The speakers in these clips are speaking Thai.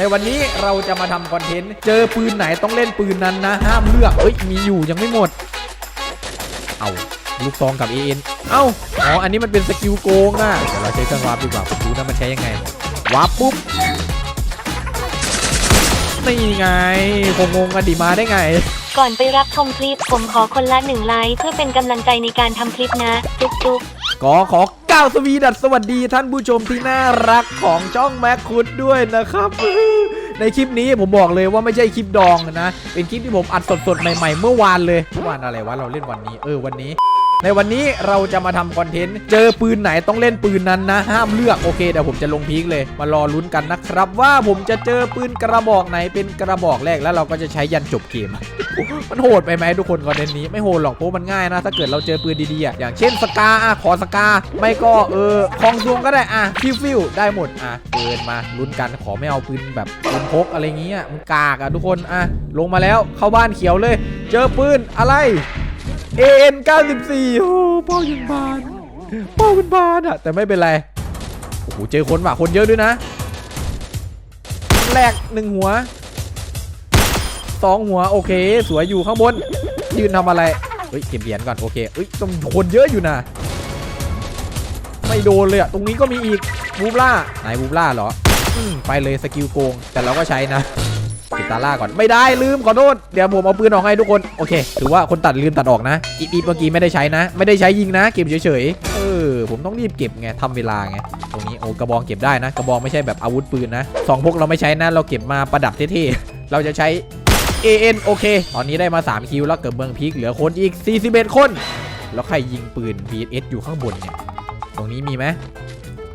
ในวันนี้เราจะมาทำคอนเทนต์ เจอปืนไหนต้องเล่นปืนนั้นนะ ห้ามเลือก เอ้ย มีอยู่ยังไม่หมด เอาลูกซองกับ AN เอ้าอ๋ออันนี้มันเป็นสกิลโกงอะเดี๋ยวเราใช้เครื่องวาร์ปดีกว่าผมรู้นะมันใช้ยังไงวาร์ปปุ๊บนี่ไงคงงงกันดีมาได้ไง ก่อนไปรับชมคลิป ผมขอคนละหนึ่งไลค์เพื่อเป็นกำลังใจในการทำคลิปนะ จุ๊บจุ๊บก็ขอก้าวสวีดัสสวัสดีท่านผู้ชมที่น่ารักของช่องแม็กคุดด้วยนะครับ ในคลิปนี้ผมบอกเลยว่าไม่ใช่คลิปดองนะ เป็นคลิปที่ผมอัดสดๆใหม่ๆ เมื่อวานเลยเมื่อวานอะไรวะเราเล่นวันนี้ เออวันนี้ ในวันนี้เราจะมาทำคอนเทนต์ เจอปืนไหนต้องเล่นปืนนั้นนะ ห้ามเลือกโอเคเดี๋ยวผมจะลงพีคเลย มารอลุ้นกันนะครับ ว่าผมจะเจอปืนกระบอกไหนเป็นกระบอกแรกแล้วเราก็จะใช้ยันจบเกม มันโหดไปไหมทุกคนคอนเทนต์นี้ไม่โหดหรอกเพราะมันง่ายนะ ถ้าเกิดเราเจอปืนดีๆอย่างเช่นสกาอะขอสกา ไม่ก็เออคองซวงก็ได้อะฟิวฟิวได้หมดอะเปิดมาลุ้นกันขอไม่เอาปืนแบบปืนพกอะไรเงี้ยมันกากอะทุกคนอะลงมาแล้วเข้าบ้านเขียวเลย เจอปืนอะไร AN 94โอ้เป้ายิงบานเป้าเป็นบานอะแต่ไม่เป็นไรโอ้โหเจอคนว่ะคนเยอะด้วยนะแรกหนึ่งหัวสองหัวโอเค สวยอยู่ข้างบน ยืนทำอะไรเฮ้ยเก็บเหรียญก่อนโอเคเอ้ยต้องคนเยอะอยู่นะไม่โดนเลยอะตรงนี้ก็มีอีกบูบล่าไหนบูบล่าเหรออืมไปเลยสกิลโกงแต่เราก็ใช้นะ เก็บตาล่าก่อนไม่ได้ลืมขอโทษเดี๋ยวผมเอาปืนออกให้ทุกคนโอเคถือว่าคนตัดลืมตัดออกนะอีอีเมื่อกี้ไม่ได้ใช้นะ ไม่ได้ใช้ยิงนะเก็บเฉยๆเออผมต้องรีบเก็บไงทำเวลาไงตรงนี้โอ้กระบองเก็บได้นะ กระบองไม่ใช่แบบอาวุธปืนนะสองพวกเราไม่ใช้นะเราเก็บมาประดับเท่ๆเราจะใช้ AN โอเค ตอนนี้ได้มา 3 คิวแล้วเกิดเมืองพีคเหลือคนอีก 41 คน แล้วใครยิงปืน VS อยู่ข้างบนเนี่ย ตรงนี้มีไหม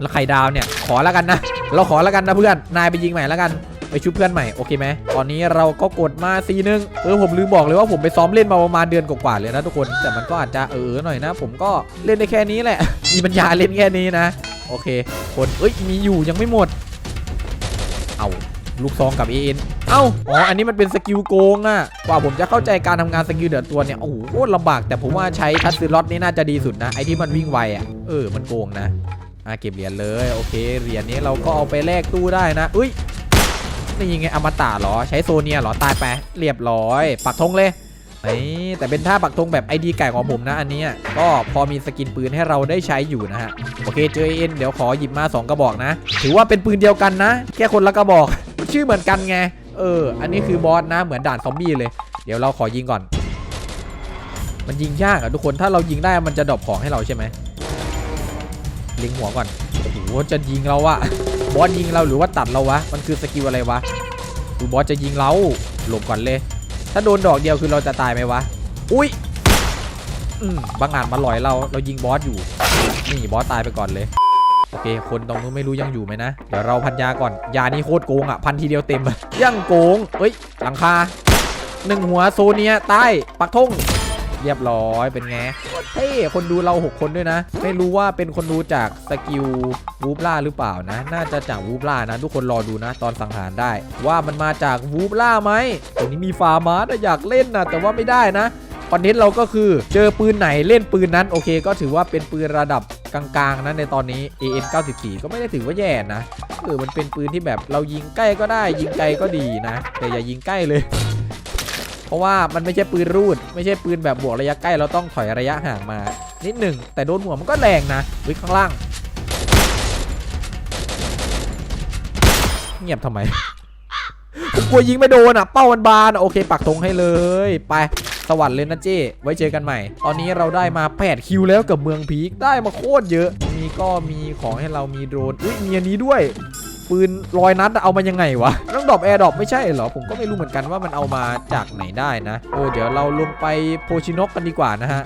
แล้วใครดาวเนี่ย ขอแล้วกันนะ เราขอแล้วกันนะเพื่อน นายไปยิงใหม่แล้วกัน ไปชุบเพื่อนใหม่โอเคไหมตอนนี้เราก็กดมาซีนึงเออผมลืมบอกเลยว่าผมไปซ้อมเล่นมาประมาณเดือนกว่าๆเลยนะทุกคนแต่มันก็อาจจะเออหน่อยนะ ผมก็เล่นได้แค่นี้แหละ มีปัญญาเล่นแค่นี้นะโอเค คนเอ้ยมีอยู่ยังไม่หมด เอาลูกซองกับ AN เอ้าอ๋ออันนี้มันเป็นสกิลโกงอะกว่าผมจะเข้าใจการทำงานสกิลเดือดตัวเนี่ยโอ้โหโคตรลำบากแต่ผมว่าใช้ทัสซิลอตนี่น่าจะดีสุดนะไอที่มันวิ่งไวอะเออมันโกงนะอะเก็บเหรียญเลยโอเคเหรียญนี้เราก็เอาไปแลกตู้ได้นะอุ้ย นี่ยังไงอมตะเหรอ ใช้โซเนียเหรอ ตายไป เรียบร้อย ปักธงเลยนี่แต่เป็นท่าปักธงแบบไอดีไก่ของผมนะอันนี้ก็พอมีสกินปืนให้เราได้ใช้อยู่นะฮะ โอเคเจอเอ็นเดี๋ยวขอหยิบมา 2 กระบอกนะ ถือว่าเป็นปืนเดียวกันนะ แค่คนละกระบอก ชื่อเหมือนกันไง เออ อันนี้คือบอสนะเหมือนด่านซอมบี้เลย เดี๋ยวเราขอยิงก่อน มันยิงยากอะทุกคนถ้าเรายิงได้มันจะดรอปของให้เราใช่ไหม เล็งหัวก่อนโอ้โหจะยิงเราอะบอสยิงเราหรือว่าตัดเราวะ มันคือสกิลอะไรวะดูบอสจะยิงเราหลบก่อนเลย ถ้าโดนดอกเดียวคือเราจะตายไหมวะ อุ้ยอืมบางงานมาลอยเรา เรายิงบอสอยู่ นี่บอสตายไปก่อนเลย โอเค คนตรงนู้นไม่รู้ยังอยู่ไหมนะ เดี๋ยวเราพันยาก่อน ยานี่โคตรโกงอะ พันทีเดียวเต็มยังโกง เอ้ย หลังคาหนึ่งหัวโซเนียใต้ปักธง เรียบร้อยเป็นไงเฮ้ยคนดูเรา 6 คนด้วยนะ ไม่รู้ว่าเป็นคนดูจากสกิลวูบล่าหรือเปล่านะ น่าจะจากวูบล่านะ ทุกคนรอดูนะ ตอนสังหารได้ ว่ามันมาจากวูบล่าไหมตรงนี้มีฟาร์มาสอยากเล่นนะแต่ว่าไม่ได้นะคอนเทนต์เราก็คือเจอปืนไหนเล่นปืนนั้นโอเค ก็ถือว่าเป็นปืนระดับกลางๆนะในตอนนี้ AN 94ก็ไม่ได้ถือว่าแย่นะเออมันเป็นปืนที่แบบเรายิงใกล้ก็ได้ ยิงไกลก็ดีนะ แต่อย่ายิงใกล้เลย เพราะว่ามันไม่ใช่ปืนรูด ไม่ใช่ปืนแบบบวกระยะใกล้เราต้องถอยระยะห่างมา นิดหนึ่งแต่โดนหัวมันก็แรงนะวิข้างล่าง เงียบทำไมผมกลัวยิงไม่โดนอะ เป้ามันบานโอเค ปักธงให้เลย ไปสวัสดีเลยนะเจ้ไว้เจอกันใหม่ ตอนนี้เราได้มา 8 คิวแล้วกับเมืองพีคได้มาโคตรเยอะนี่ก็มีของให้เรามีโดรนอุ้ยมีอันนี้ด้วย ปืนลอยนัดเอามายังไงวะต้องดรอปแอร์ดรอปไม่ใช่เหรอ ผมก็ไม่รู้เหมือนกันว่ามันเอามาจากไหนได้นะเออเดี๋ยวเราลงไปโพชินกกันดีกว่านะฮะ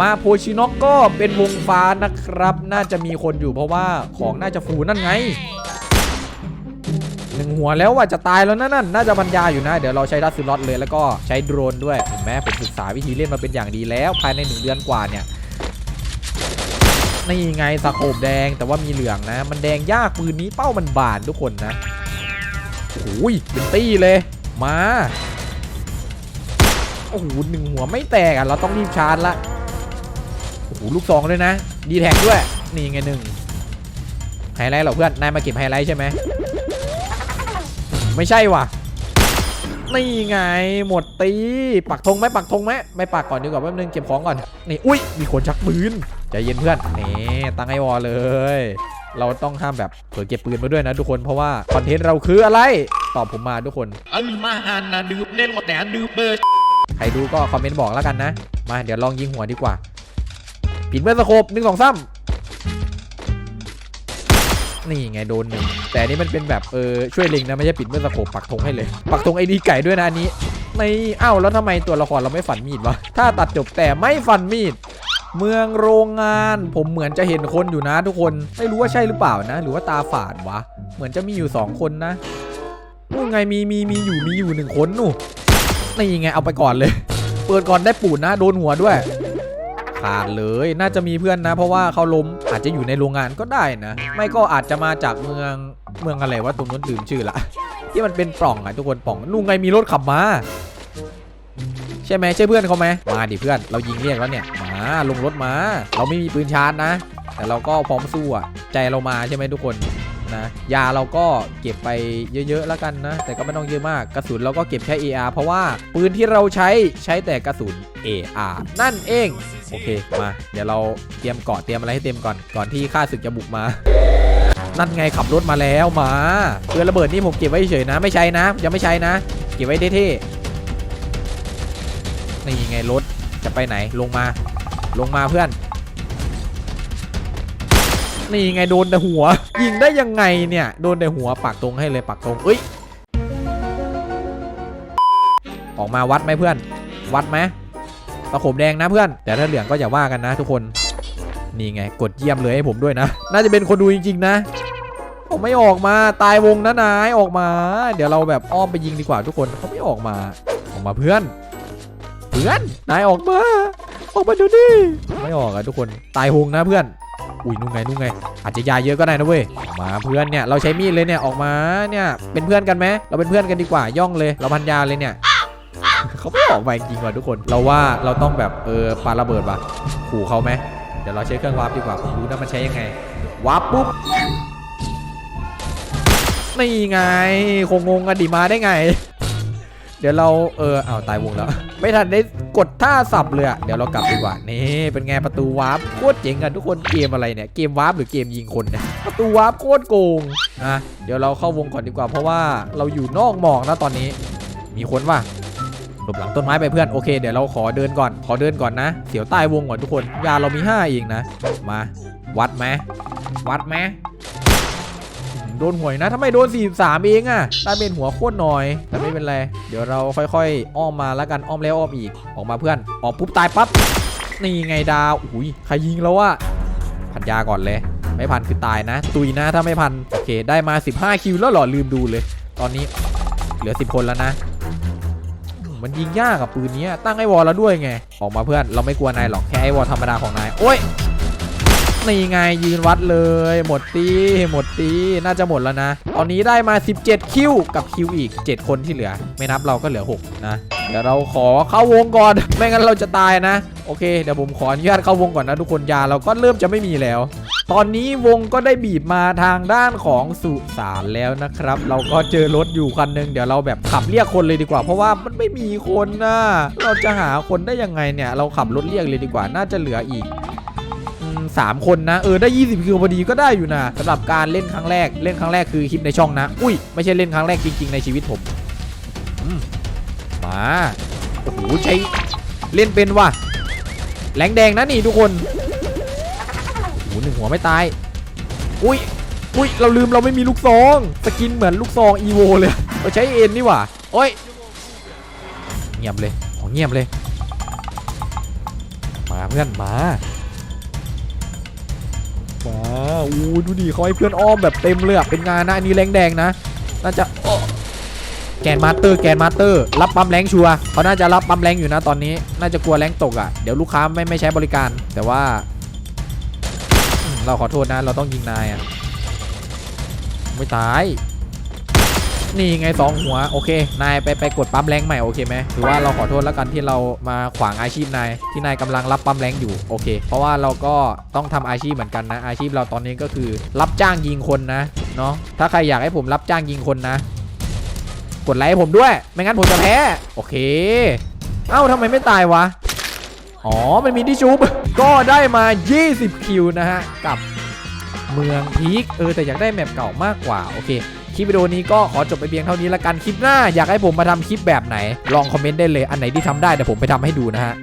มาโพชินกก็เป็นวงฟ้านะครับ น่าจะมีคนอยู่เพราะว่าของน่าจะฟูนั่นไงหนึ่งหัวแล้วว่าจะตายแล้วนะนั่นน่าจะบรรยาอยู่นะ เดี๋ยวเราใช้ดัสซิลอตเลยแล้วก็ใช้โดรนด้วยเห็นไหมผมศึกษาวิธีเล่นมาเป็นอย่างดีแล้ว ภายในหนึ่งเดือนกว่าเนี่ย นี่ไงสโคบแดงแต่ว่ามีเหลืองนะ มันแดงยากปืนนี้เป้ามันบานทุกคนนะโอ้ยเป็นตี้เลย มาโอ้โหหนึ่งหัวไม่แตกอะเราต้องรีบชาร์จละโอ้โหลูกซองด้วยนะ ดีแท็กด้วย นี่ไงหนึ่งไฮไลท์เหรอเพื่อนนายมาเก็บไฮไลท์ใช่ไหมไม่ใช่ว่ะนี่ไงหมดตี ปักธงไหมปักธงไหมไม่ปักก่อนดีกว่าแป๊บนึงเก็บของก่อนนี่อุ้ยมีคนชักปืน ใจเย็นเพื่อนนี่ตั้งไอวอลเลย เราต้องห้ามแบบเผื่อเก็บปืนมาด้วยนะทุกคนเพราะว่าคอนเทนต์เราคืออะไร ตอบผมมาทุกคนอันมาหันนะดื่มเล่นหมดแต่ดื่มเบอร์ใครดูก็คอมเมนต์บอกแล้วกันนะ มาเดี๋ยวลองยิงหัวดีกว่า ปิดเมื่อสโคบหนึ่งสองสามนี่ไงโดนหนึ่งแต่อันนี้มันเป็นแบบเออช่วยเล็งนะไม่ใช่ปิดเมื่อสโคบปักธงให้เลย ปักธงไอดีไก่ด้วยนะอันนี้ในอ้าวแล้วทำไมตัวละครเราไม่ฟันมีดวะถ้าตัดจบแต่ไม่ฟันมีด เมืองโรงงานผมเหมือนจะเห็นคนอยู่นะทุกคนไม่รู้ว่าใช่หรือเปล่านะ หรือว่าตาฝาดวะ เหมือนจะมีอยู่สองคนนะนู่นไงมีมีมีอยู่มีอยู่หนึ่งคนนู่นนี่ไงเอาไปก่อนเลย เปิดก่อนได้ปูดนะ โดนหัวด้วยขาดเลยน่าจะมีเพื่อนนะ เพราะว่าเขาล้มอาจจะอยู่ในโรงงานก็ได้นะ ไม่ก็อาจจะมาจากเมืองเมืองอะไรวะตรงนู้นลืมชื่อละที่มันเป็นปล่องอะทุกคนปล่องนู่นไงมีรถขับมา ช่ไหมใช่เพื่อนเขาไหมมาดิเพื่อนเรายิงเรียกแล้วเนี่ยมาลงรถมา เราไม่มีปืนชาร์จนะ แต่เราก็พร้อมสู้อะใจเรามาใช่ไหมทุกคนนะยาเราก็เก็บไปเยอะๆแล้วกันนะ แต่ก็ไม่ต้องเยอะมากกระสุนเราก็เก็บแค่ AR เพราะว่าปืนที่เราใช้ใช้แต่กระสุน AR นั่นเองโอเคมา เดี๋ยวเราเตรียมเกาะเตรียมอะไรให้เต็มก่อนก่อนที่ข้าศึกจะบุกมานั่นไงขับรถมาแล้วมาปืนระเบิดนี่ผมเก็บไว้เฉยนะ ไม่ใช้นะยังไม่ใช้นะ เก็บไว้เท่ๆ นี่ไงรถจะไปไหนลงมา ลงมาเพื่อน นี่ไงโดนแต่หัว ยิงได้ยังไงเนี่ย โดนแต่หัวปักตรงให้เลยปักตรงเอ้ยออกมาวัดไหมเพื่อน วัดไหมตะขบแดงนะเพื่อน แต่ถ้าเหลืองก็อย่าว่ากันนะ ทุกคนนี่ไง กดเยี่ยมเลยให้ผมด้วยนะ น่าจะเป็นคนดูจริง ๆ นะ ผมไม่ออกมาตายวงนะนายออกมา เดี๋ยวเราแบบอ้อมไปยิงดีกว่าทุกคนเขาไม่ออกมาออกมาเพื่อน เพื่อนนายออกมา ออกมาดูดิไม่ออกอะทุกคนตายหงนะเพื่อน อุ้ยนู่นไงนู่นไง อาจจะยาเยอะก็ได้นะเว้ยออกมาเพื่อนเนี่ยเราใช้มีดเลยเนี่ยออกมาเนี่ยเป็นเพื่อนกันไหมเราเป็นเพื่อนกันดีกว่าย่องเลย เราพันยาเลยเนี่ยเขาไม่ออกมาจริงว่ะทุกคน เราว่าเราต้องแบบเออปาระเบิดว่ะขู่เขาไหมเดี๋ยวเราใช้เครื่องวาร์ปดีกว่าผมรู้นะมันใช้ยังไงวาร์ปปุ๊บนี่ไงคงงงกันดีมาได้ไง เดี๋ยวเราเออเอาวตายวงแล้ว ไม่ทันได้กดท่าสับเลยอะเดี๋ยวเรากลับดีกว่านี่เป็นไงประตูวาร์ปโคตรเจ๋งอะทุกคนเกมอะไรเนี่ยเกมวาร์ปหรือเกมยิงคนเนี่ยประตูวาร์ปโคตรโกงอะเดี๋ยวเราเข้าวงก่อนดีกว่า เพราะว่าเราอยู่นอกหมอกนะตอนนี้ มีคนว่ะหลบหลังต้นไม้ไปเพื่อนโอเคเดี๋ยวเราขอเดินก่อนขอเดินก่อนนะ เสียวใต้วงก่อนทุกคนยาเรามี5เองนะ มา วัดไหมวัดไหม โดนหวยนะทำไมโดน 43 เองอะตาเป็นหัวโคตรหน่อย แต่ไม่เป็นไร เดี๋ยวเราค่อยๆ อ้อมมาแล้วกันอ้อมแล้วอ้อมอีกออกมาเพื่อน ออกปุ๊บตายปั๊บนี่ไงดาวอุ้ยใครยิงแล้ววะพันยาก่อนเลย ไม่พันคือตายนะ ตุยนะถ้าไม่พันโอเคได้มา 15 คิวแล้วหรอลืมดูเลย ตอนนี้เหลือ 10 คนแล้วนะมันยิงยากกับปืนนี้ตั้งไอวอลแล้วด้วยไง ออกมาเพื่อนเราไม่กลัวนายหรอกแค่ไอวอลธรรมดาของนายโอ้ย นี่ไงยืนวัดเลย หมดตีหมดตีน่าจะหมดแล้วนะ ตอนนี้ได้มา 17 คิวกับคิวอีก 7 คนที่เหลือ ไม่นับเราก็เหลือ 6 นะ เดี๋ยวเราขอเข้าวงก่อน ไม่งั้นเราจะตายนะ โอเค เดี๋ยวผมขออนุญาตเข้าวงก่อนนะทุกคนยาเราก็เริ่มจะไม่มีแล้ว ตอนนี้วงก็ได้บีบมาทางด้านของสุสานแล้วนะครับ เราก็เจอรถอยู่คันหนึงเดี๋ยวเราแบบขับเรียกคนเลยดีกว่า เพราะว่ามันไม่มีคนนะเราจะหาคนได้ยังไงเนี่ย เราขับรถเรียกเลยดีกว่าน่าจะเหลืออีก อืมสามคนนะ เออได้ 20 คิวพอดีก็ได้อยู่นะสำหรับการเล่นครั้งแรกเล่นครั้งแรกคือคลิปในช่องนะ อุ้ยไม่ใช่เล่นครั้งแรกจริง ๆ ในชีวิตผมมาโอ้โหใช้เล่นเป็นว่ะแหลงแดงนะนี่ทุกคนโอ้โหหนึ่งหัวไม่ตาย อุ้ยอุ้ยเราลืมเราไม่มีลูกซองสกินเหมือนลูกซองอีโวเลยเราใช้เอ็นนี่ว่าโอ้ยเงียบเลยของเงียบเลย มาเพื่อนมา ว้าวอู้ดูดิเขาให้เพื่อนอ้อมแบบเต็มเลยอะเป็นงานนะอันนี้แรงแดงนะ น่าจะแกนมาสเตอร์แกนมาสเตอร์ รับปั๊มแรงชัวร์เขาน่าจะรับปั๊มแรงอยู่นะตอนนี้ น่าจะกลัวแรงตกอะเดี๋ยวลูกค้าไม่ไม่ใช้บริการ แต่ว่า เราขอโทษนะ เราต้องยิงนายอะไม่ตาย นี่ไงสองหัวโอเคนายไปไปกดปั๊มแรงใหม่โอเคไหมถือว่าเราขอโทษแล้วกันที่เรามาขวางอาชีพนายที่นายกำลังรับปั๊มแรงอยู่โอเค เพราะว่าเราก็ต้องทำอาชีพเหมือนกันนะ อาชีพเราตอนนี้ก็คือ รับจ้างยิงคนนะเนาะถ้าใครอยากให้ผมรับจ้างยิงคนนะ กดไลค์ให้ผมด้วย ไม่งั้นผมจะแพ้โอเค เอ้าทำไมไม่ตายวะอ๋อมันมีที่ชุบก็ได้มา 20 คิวนะฮะกับเมืองพีคเออแต่อยากได้แมปเก่ามากกว่าโอเค ลิปวิดีโอนี้ก็ขอจบไปเพียงเท่านี้ละกันคลิปหน้าอยากให้ผมมาทำคลิปแบบไหน ลองคอมเมนต์ได้เลยอันไหนที่ทำได้เดี๋ยวผมไปทำให้ดูนะฮะ